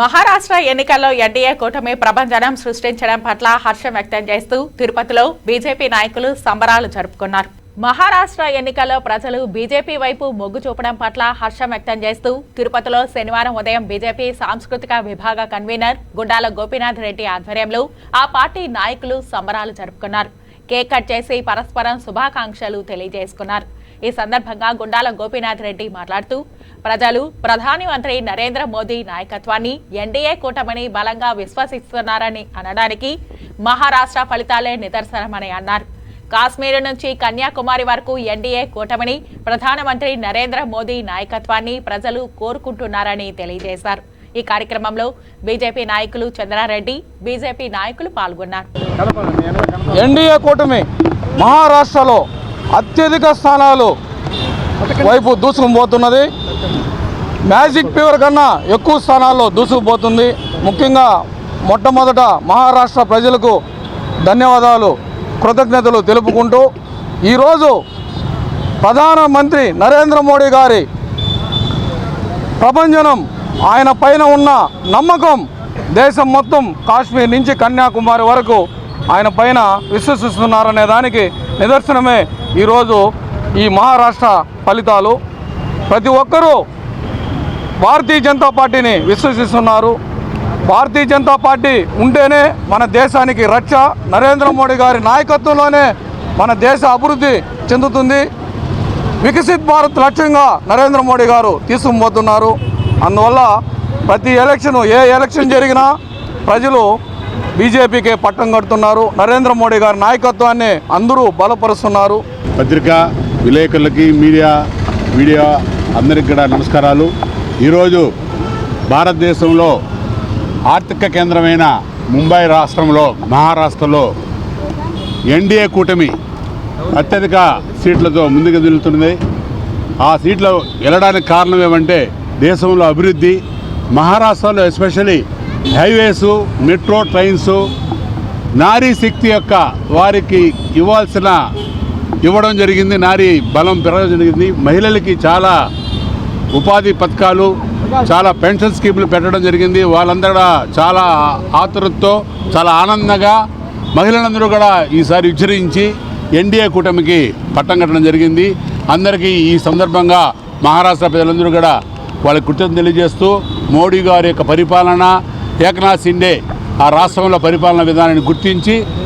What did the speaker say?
మహారాష్ట్ర ఎన్నికల్లో ఎన్డీఏ కూటమి ప్రభంజనం సృష్టించడం పట్ల హర్షం వ్యక్తం చేస్తూ తిరుపతిలో బీజేపీ నాయకులు సంబరాలు జరుపుకున్నారు. మహారాష్ట్ర ఎన్నికల్లో ప్రజలు బీజేపీ వైపు మొగ్గు చూపడం పట్ల హర్షం వ్యక్తం చేస్తూ తిరుపతిలో శనివారం ఉదయం బీజేపీ సాంస్కృతిక విభాగ కన్వీనర్ గుండాల గోపీనాథ్ రెడ్డి ఆధ్వర్యంలో ఆ పార్టీ నాయకులు సంబరాలు జరుపుకున్నారు. కేక్ కట్ చేసి పరస్పరం శుభాకాంక్షలు తెలియజేసుకున్నారు. ఈ సందర్భంగా గుండాల గోపీనాథ్ రెడ్డి మాట్లాడుతూ ప్రజలు ప్రధాని మంత్రి నరేంద్ర మోదీ నాయకత్వాన్ని ఎన్డీఏ కూటమిని బలంగా విశ్వసిస్తున్నారని అనడానికి మహారాష్ట్ర ఫలితాలే నిదర్శనమని అన్నారు. కాశ్మీర్ నుంచి కన్యాకుమారి వరకు ఎన్డీఏ కూటమిని ప్రధానమంత్రి నరేంద్ర మోదీ నాయకత్వాన్ని ప్రజలు కోరుకుంటున్నారని తెలియజేశారు. ఈ కార్యక్రమంలో బీజేపీ నాయకులు చంద్రారెడ్డి బీజేపీ నాయకులు పాల్గొన్నారు. ఎన్డీఏ కూటమి మహారాష్ట్రలో అత్యధిక స్థానాలు వైపు దూసుకుపోతున్నది. మ్యాజిక్ ఫీవర్ కన్నా ఎక్కువ స్థానాల్లో దూసుకుపోతుంది. ముఖ్యంగా మొట్టమొదట మహారాష్ట్ర ప్రజలకు ధన్యవాదాలు కృతజ్ఞతలు తెలుపుకుంటూ ఈరోజు ప్రధానమంత్రి నరేంద్ర మోడీ గారి ప్రపంచం ఆయన పైన ఉన్న నమ్మకం దేశం మొత్తం కాశ్మీర్ నుంచి కన్యాకుమారి వరకు ఆయన పైన విశ్వసిస్తున్నారనే దానికి నిదర్శనమే ఈరోజు ఈ మహారాష్ట్ర ఫలితాలు. ప్రతి ఒక్కరూ భారతీయ జనతా పార్టీని విశ్వసిస్తున్నారు. భారతీయ జనతా పార్టీ ఉంటేనే మన దేశానికి రక్ష. నరేంద్ర మోడీ గారి నాయకత్వంలోనే మన దేశ అభివృద్ధి చెందుతుంది. వికసిత్ భారత్ లక్ష్యంగా నరేంద్ర మోడీ గారు తీసుకుపోతున్నారు. అందువల్ల ప్రతి ఎలక్షన్ ఏ ఎలక్షన్ జరిగినా ప్రజలు బీజేపీకే పట్టం కడుతున్నారు. నరేంద్ర మోడీ గారి నాయకత్వాన్ని అందరూ బలపరుస్తున్నారు. పత్రికా విలేకరులకి మీడియా మీడియా అందరికి కూడా నమస్కారాలు. ఈరోజు భారతదేశంలో ఆర్థిక కేంద్రమైన ముంబై రాష్ట్రంలో మహారాష్ట్రలో ఎన్డీఏ కూటమి అత్యధిక సీట్లతో ముందుకు వెళ్తున్నది. ఆ సీట్లు వెళ్ళడానికి కారణం ఏమంటే దేశంలో అభివృద్ధి మహారాష్ట్రలో ఎస్పెషలీ హైవేసు మెట్రో ట్రైన్స్ నారీ శక్తి యొక్క వారికి ఇవ్వాల్సిన ఇవ్వడం జరిగింది. నారీ బలం పెరగడం జరిగింది. మహిళలకి చాలా ఉపాధి పథకాలు చాలా పెన్షన్ స్కీములు పెట్టడం జరిగింది. వాళ్ళందరూ కూడా చాలా ఆతురతతో చాలా ఆనందంగా మహిళలందరూ కూడా ఈసారి ఉచ్చరించి ఎన్డీఏ కూటమికి పట్టం కట్టడం జరిగింది. అందరికీ ఈ సందర్భంగా మహారాష్ట్ర ప్రజలందరూ కూడా వాళ్ళ కృతజ్ఞత తెలియజేస్తూ మోడీ గారి యొక్క పరిపాలన ఏకనాథ్ సిండే ఆ రాష్ట్రంలో పరిపాలన విధానాన్ని గుర్తించి